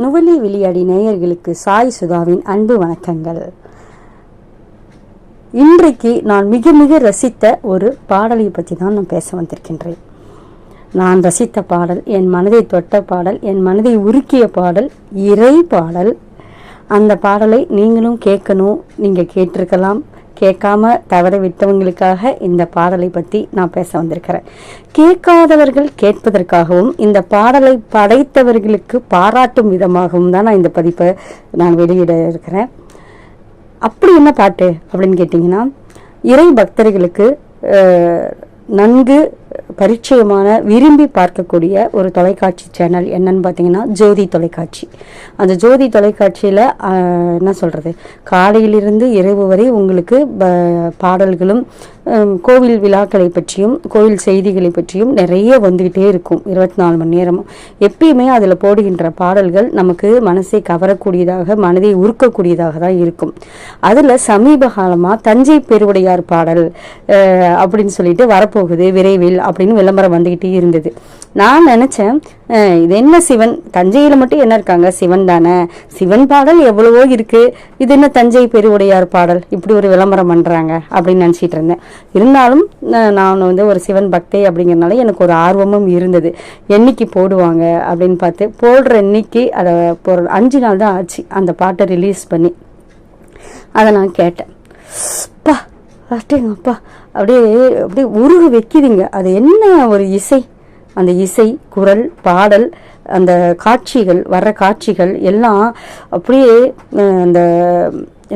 நுவலி விளையாடி நேயர்களுக்கு சாய் சுதாவின் அன்பு வணக்கங்கள். இன்றைக்கு நான் மிக மிக ரசித்த ஒரு பாடலை பற்றி தான் நான் பேச வந்திருக்கின்றேன். நான் ரசித்த பாடல் என் மனதை தொட்ட பாடல் என் மனதை உருக்கிய பாடல் இறை பாடல். அந்த பாடலை நீங்களும் கேட்கணும் நீங்கள் கேட்டிருக்கலாம். கேட்காம தவற விட்டவங்களுக்காக இந்த பாடலை பற்றி நான் பேச வந்திருக்கிறேன். கேட்காதவர்கள் கேட்பதற்காகவும் இந்த பாடலை படைத்தவர்களுக்கு பாராட்டும் விதமாகவும் தான் நான் இந்த பதிப்பை நான் வெளியிட இருக்கிறேன். அப்படி என்ன பாட்டு அப்படின்னு கேட்டிங்கன்னா இறை பக்தர்களுக்கு நன்கு பரிச்சயமான விரும்பி பார்க்கக்கூடிய ஒரு தொலைக்காட்சி சேனல் என்னன்னு பார்த்தீங்கன்னா ஜோதி தொலைக்காட்சி. அந்த ஜோதி தொலைக்காட்சியில் என்ன சொல்கிறது காலையிலிருந்து இரவு வரை உங்களுக்கு ப- பாடல்களும் கோவில் விழாக்களை பற்றியும் கோவில் செய்திகளை பற்றியும் நிறைய வந்துக்கிட்டே இருக்கும். இருபத்தி நாலு மணி நேரமும். எப்பயுமே அதில் போடுகின்ற பாடல்கள் நமக்கு மனசை கவரக்கூடியதாக மனதை உருக்கக்கூடியதாக தான் இருக்கும். அதில் சமீப காலமாக தஞ்சை பெருவுடையார் பாடல் அப்படின்னு சொல்லிட்டு வரப்போகுது விரைவில். அப்படின்னு விளம்பரம் வந்துக்கிட்டே இருந்தது. நான் நினச்சேன் இது என்ன சிவன்? தஞ்சையில் மட்டும் என்ன இருக்காங்க? சிவன் தானே. சிவன் பாடல் எவ்வளவோ இருக்கு. இது என்ன தஞ்சை பெருவுடையார் பாடல்? இப்படி ஒரு விளம்பரம் பண்ணுறாங்க அப்படின்னு நினச்சிட்டு இருந்தேன். இருந்தாலும் நான் வந்து ஒரு சிவன் பக்தை அப்படிங்கிறனால எனக்கு ஒரு ஆர்வமும் இருந்தது. என்னைக்கு போடுவாங்க அப்படின்னு பார்த்து போடுற இன்னைக்கு அதை ஒரு அஞ்சு நாள் தான் ஆச்சு அந்த பாட்டை ரிலீஸ் பண்ணி. அதை நான் கேட்டேன். அப்பா அட்டேங்கப்பா அப்படியே அப்படியே உருகு வைக்குதுங்க. அது என்ன ஒரு இசை? அந்த இசை குரல் பாடல் அந்த காட்சிகள் வர்ற காட்சிகள் எல்லாம் அப்படியே அந்த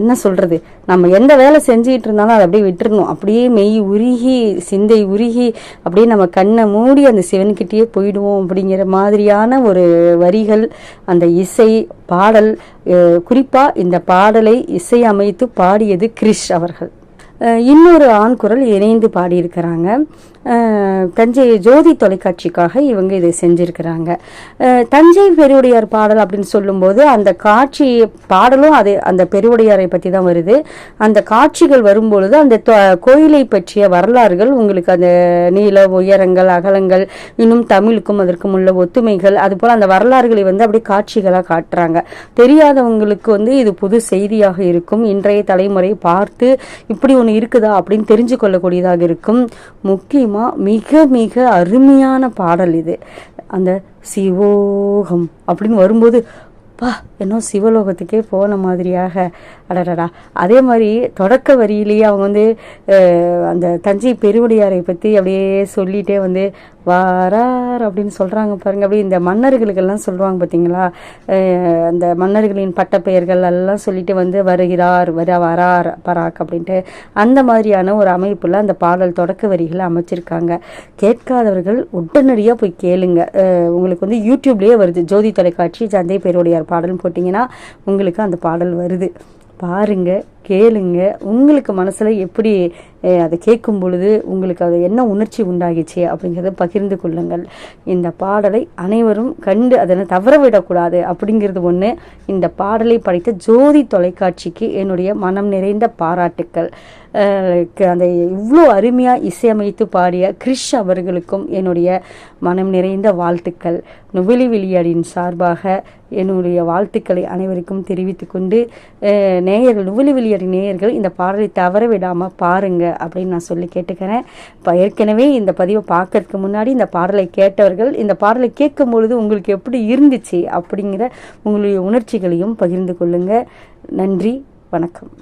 என்ன சொல்கிறது நம்ம எந்த வேலை செஞ்சுக்கிட்டு இருந்தாலும் அதை அப்படியே விட்டுருணும் அப்படியே மெய் உருகி சிந்தை உருகி அப்படியே நம்ம கண்ணை மூடி அந்த சிவன்கிட்டயே போயிடுவோம் அப்படிங்கிற மாதிரியான ஒரு வரிகள் அந்த இசை பாடல் குறிப்பாக இந்த பாடலை இசை அமைத்து பாடியது கிரிஷ் அவர்கள். இன்னொரு ஆண் குரல் இணைந்து பாடியிருக்கிறாங்க. தஞ்சை ஜோதி தொலைக்காட்சிக்காக இவங்க இதை செஞ்சிருக்கிறாங்க. தஞ்சை பெருவுடையார் பாடல் அப்படின்னு சொல்லும்போது அந்த காட்சி பாடலும் அது அந்த பெருவுடையாரை பற்றி தான் வருது. அந்த காட்சிகள் வரும்பொழுது அந்த கோயிலை பற்றிய வரலாறுகள் உங்களுக்கு அந்த நீள உயரங்கள் அகலங்கள் இன்னும் தமிழுக்கும் அதற்கும் உள்ள ஒத்துமைகள் அதுபோல் அந்த வரலாறுகளை வந்து அப்படியே காட்சிகளாக காட்டுறாங்க. தெரியாதவங்களுக்கு வந்து இது புது செய்தியாக இருக்கும். இன்றைய தலைமுறை பார்த்து இப்படி ஒன்று இருக்குதா அப்படின்னு தெரிஞ்சு கொள்ளக்கூடியதாக இருக்கும். முக்கியமாக மிக மிக அருமையான பாடல் இது. அந்த சிவோகம் அப்படின்னு வரும்போது பா இன்னும் சிவலோகத்துக்கே போன மாதிரியாக. அடடடா. அதே மாதிரி தொடக்க வரியிலேயே அவங்க வந்து அந்த தஞ்சை பெருவுடையாரை பற்றி அப்படியே சொல்லிகிட்டே வந்து வாரார் அப்படின்னு சொல்கிறாங்க பாருங்க. அப்படியே இந்த மன்னர்களுக்கெல்லாம் சொல்லுவாங்க பார்த்தீங்களா அந்த மன்னர்களின் பட்டப்பெயர்கள் எல்லாம் சொல்லிட்டு வந்து வருகிறார் வர வரார் பராக் அப்படின்ட்டு அந்த மாதிரியான ஒரு அமைப்பில் அந்த பாடல் தொடக்க வரிகளை அமைச்சிருக்காங்க. கேட்காதவர்கள் உடனடியாக போய் கேளுங்க. உங்களுக்கு வந்து யூடியூப்லேயே வருது. ஜோதி தொலைக்காட்சி சந்தை பேருடையார் பாடல்னு போட்டிங்கன்னா உங்களுக்கு அந்த பாடல் வருது. பாருங்கள் கேளுங்க. உங்களுக்கு மனசில் எப்படி அதை கேட்கும் பொழுது உங்களுக்கு அது என்ன உணர்ச்சி உண்டாகிச்சு அப்படிங்கிறத பகிர்ந்து கொள்ளுங்கள். இந்த பாடலை அனைவரும் கண்டு அதனை தவற விடக்கூடாது அப்படிங்கிறது ஒன்று இந்த பாடலை படைத்த ஜோதி தொலைக்காட்சிக்கு என்னுடைய மனம் நிறைந்த பாராட்டுக்கள். க- அந்த இவ்வளோ அருமையாக இசையமைத்து பாடிய கிறிஷ் அவர்களுக்கும் என்னுடைய மனம் நிறைந்த வாழ்த்துக்கள். நுவலி வெளியாடின் சார்பாக என்னுடைய வாழ்த்துக்களை அனைவருக்கும் தெரிவித்துக்கொண்டு நேயர்கள் நுவலி சரி நேயர்கள் இந்த பாடலை தவற விடாமல் பாருங்க அப்படின்னு நான் சொல்லி கேட்டுக்கிறேன். இப்போ ஏற்கனவே இந்த பதிவை பார்க்கறதுக்கு முன்னாடி இந்த பாடலை கேட்டவர்கள் இந்த பாடலை கேட்கும் பொழுது உங்களுக்கு எப்படி இருந்துச்சு அப்படிங்கிற உங்களுடைய உணர்ச்சிகளையும் பகிர்ந்து கொள்ளுங்க. நன்றி வணக்கம்.